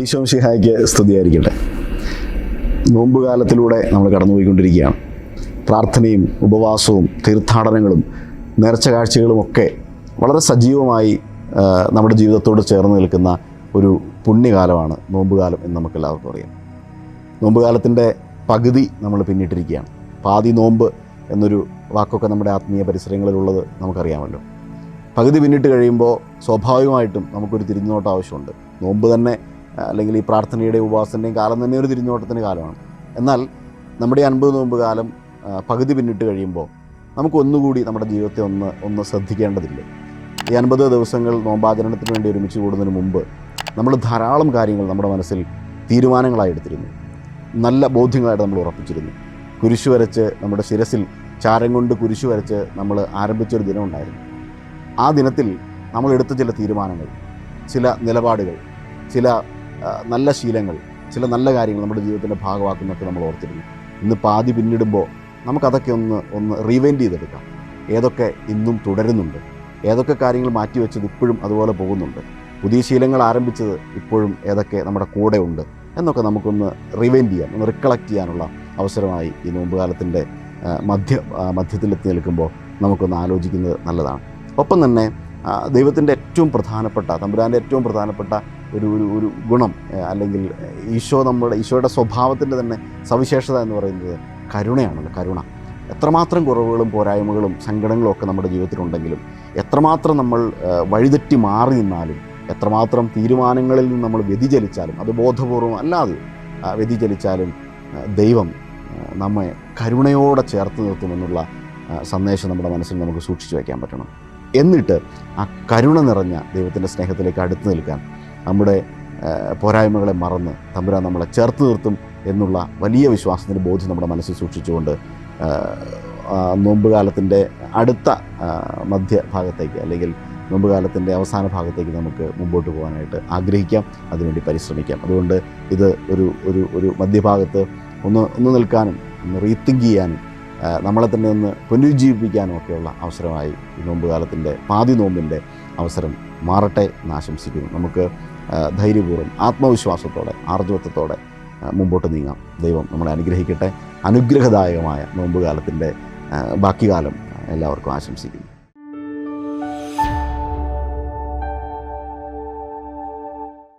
ഈശോംഷിഹായ്ക്ക് സ്തുതിയായിരിക്കട്ടെ. നോമ്പ് കാലത്തിലൂടെ നമ്മൾ കടന്നുപോയിക്കൊണ്ടിരിക്കുകയാണ്. പ്രാർത്ഥനയും ഉപവാസവും തീർത്ഥാടനങ്ങളും നേർച്ച കാഴ്ചകളുമൊക്കെ വളരെ സജീവമായി നമ്മുടെ ജീവിതത്തോട് ചേർന്ന് നിൽക്കുന്ന ഒരു പുണ്യകാലമാണ് നോമ്പുകാലം എന്ന് നമുക്കെല്ലാവർക്കും അറിയാം. നോമ്പുകാലത്തിന്റെ പകുതി നമ്മൾ പിന്നിട്ടിരിക്കുകയാണ്. പാതി നോമ്പ് എന്നൊരു വാക്കൊക്കെ നമ്മുടെ ആത്മീയ പരിസരങ്ങളിലുള്ളത് നമുക്കറിയാമല്ലോ. പകുതി പിന്നിട്ട് കഴിയുമ്പോൾ സ്വാഭാവികമായിട്ടും നമുക്കൊരു തിരിഞ്ഞുനോട്ടം ആവശ്യമുണ്ട്. നോമ്പ് തന്നെ അല്ലെങ്കിൽ ഈ പ്രാർത്ഥനയുടെയും ഉപവാസത്തിന്റെയും കാലം തന്നെ ഒരു തിരിഞ്ഞോട്ടത്തിന്റെ കാലമാണ്. എന്നാൽ നമ്മുടെ ഈ അൻപത് നോമ്പ് കാലം പകുതി പിന്നിട്ട് കഴിയുമ്പോൾ നമുക്ക് ഒന്നുകൂടി നമ്മുടെ ജീവിതത്തെ ഒന്ന് ഒന്ന് ശ്രദ്ധിക്കേണ്ടതില്ലേ? ഈ അൻപത് ദിവസങ്ങൾ നോമ്പാചരണത്തിന് വേണ്ടി ഒരുമിച്ച് കൂടുന്നതിന് മുമ്പ് നമ്മൾ ധാരാളം കാര്യങ്ങൾ നമ്മുടെ മനസ്സിൽ തീരുമാനങ്ങളായി എടുത്തിരുന്നു. നല്ല ബോധ്യങ്ങളായിട്ട് നമ്മൾ ഉറപ്പിച്ചിരുന്നു. കുരിശു വരച്ച് നമ്മുടെ ശിരസിൽ ചാരം കൊണ്ട് കുരിശു വരച്ച് നമ്മൾ ആരംഭിച്ചൊരു ദിനമുണ്ടായിരുന്നു ആ ദിനത്തിൽ നമ്മൾ എടുത്ത ചില തീരുമാനങ്ങൾ ചില നിലപാടുകൾ ചില നല്ല ശീലങ്ങൾ ചില നല്ല കാര്യങ്ങൾ നമ്മുടെ ജീവിതത്തിന്റെ ഭാഗമാക്കുന്നൊക്കെ നമ്മൾ ഓർത്തിരുന്നു ഇന്ന് പാതി പിന്നിടുമ്പോൾ നമുക്കതൊക്കെ ഒന്ന് ഒന്ന് റീവെന്റ് ചെയ്തെടുക്കാം. ഏതൊക്കെ ഇന്നും തുടരുന്നുണ്ട്? ഏതൊക്കെ കാര്യങ്ങൾ മാറ്റിവെച്ചത് ഇപ്പോഴും അതുപോലെ പോകുന്നുണ്ട്? പുതിയ ശീലങ്ങൾ ആരംഭിച്ചത് ഇപ്പോഴും ഏതൊക്കെ നമ്മുടെ കൂടെ ഉണ്ട്? എന്നൊക്കെ നമുക്കൊന്ന് റിവൈൻഡ് ചെയ്യാൻ ഒന്ന് റിക്കളക്ട് ചെയ്യാനുള്ള അവസരമായി ഈ നോമ്പുകാലത്തിന്റെ കാലത്തിന്റെ മധ്യ മധ്യത്തിലെത്തി നിൽക്കുമ്പോൾ നമുക്കൊന്ന് ആലോചിക്കുന്നത് നല്ലതാണ്. ഒപ്പം തന്നെ ദൈവത്തിന്റെ ഏറ്റവും പ്രധാനപ്പെട്ട തമ്പുരാന്റെ ഏറ്റവും പ്രധാനപ്പെട്ട ഒരു ഒരു ഒരു ഗുണം അല്ലെങ്കിൽ ഈശോ നമ്മുടെ ഈശോയുടെ സ്വഭാവത്തിന്റെ തന്നെ സവിശേഷത എന്ന് പറയുന്നത് കരുണയാണല്ലോ കരുണ. എത്രമാത്രം കുറവുകളും പോരായ്മകളും സങ്കടങ്ങളും ഒക്കെ നമ്മുടെ ജീവിതത്തിലുണ്ടെങ്കിലും എത്രമാത്രം നമ്മൾ വഴിതെറ്റി മാറി നിന്നാലും എത്രമാത്രം തീരുമാനങ്ങളിൽ നിന്ന് നമ്മൾ വ്യതിചലിച്ചാലും അത് ബോധപൂർവം അല്ലാതെ വ്യതിചലിച്ചാലും ദൈവം നമ്മെ കരുണയോടെ ചേർത്ത് നിർത്തുമെന്നുള്ള സന്ദേശം നമ്മുടെ മനസ്സിൽ നമുക്ക് സൂക്ഷിച്ചു വയ്ക്കാൻ പറ്റണം. എന്നിട്ട് ആ കരുണ നിറഞ്ഞ ദൈവത്തിന്റെ സ്നേഹത്തിലേക്ക് അടുത്ത് നിൽക്കാൻ നമ്മുടെ പോരായ്മകളെ മറന്ന് തമ്പുരാൻ നമ്മളെ ചേർത്ത് നിർത്തും എന്നുള്ള വലിയ വിശ്വാസത്തിന്റെ ബോധ്യം നമ്മുടെ മനസ്സിൽ സൂക്ഷിച്ചുകൊണ്ട് നോമ്പുകാലത്തിന്റെ അടുത്ത മധ്യഭാഗത്തേക്ക് അല്ലെങ്കിൽ നോമ്പുകാലത്തിന്റെ അവസാന ഭാഗത്തേക്ക് നമുക്ക് മുമ്പോട്ട് പോകാനായിട്ട് ആഗ്രഹിക്കാം അതിനുവേണ്ടി പരിശ്രമിക്കാം. അതുകൊണ്ട് ഇത് ഒരു ഒരു ഒരു മധ്യഭാഗത്ത് ഒന്ന് ഒന്ന് നിൽക്കാനും ഒന്ന് റീത്തിങ്ക് ചെയ്യാനും നമ്മളെ തന്നെ ഒന്ന് പുനരുജ്ജീവിപ്പിക്കാനും ഒക്കെയുള്ള അവസരമായി ഈ നോമ്പുകാലത്തിന്റെ പാതി നോമ്പിന്റെ അവസരം മാറട്ടെ എന്ന് ആശംസിക്കുന്നു. നമുക്ക് ധൈര്യപൂർവം ആത്മവിശ്വാസത്തോടെ ആർജവത്വത്തോടെ മുമ്പോട്ട് നീങ്ങാം. ദൈവം നമ്മളെ അനുഗ്രഹിക്കട്ടെ. അനുഗ്രഹദായകമായ നോമ്പുകാലത്തിന്റെ ബാക്കി കാലം എല്ലാവർക്കും ആശംസിക്കുന്നു.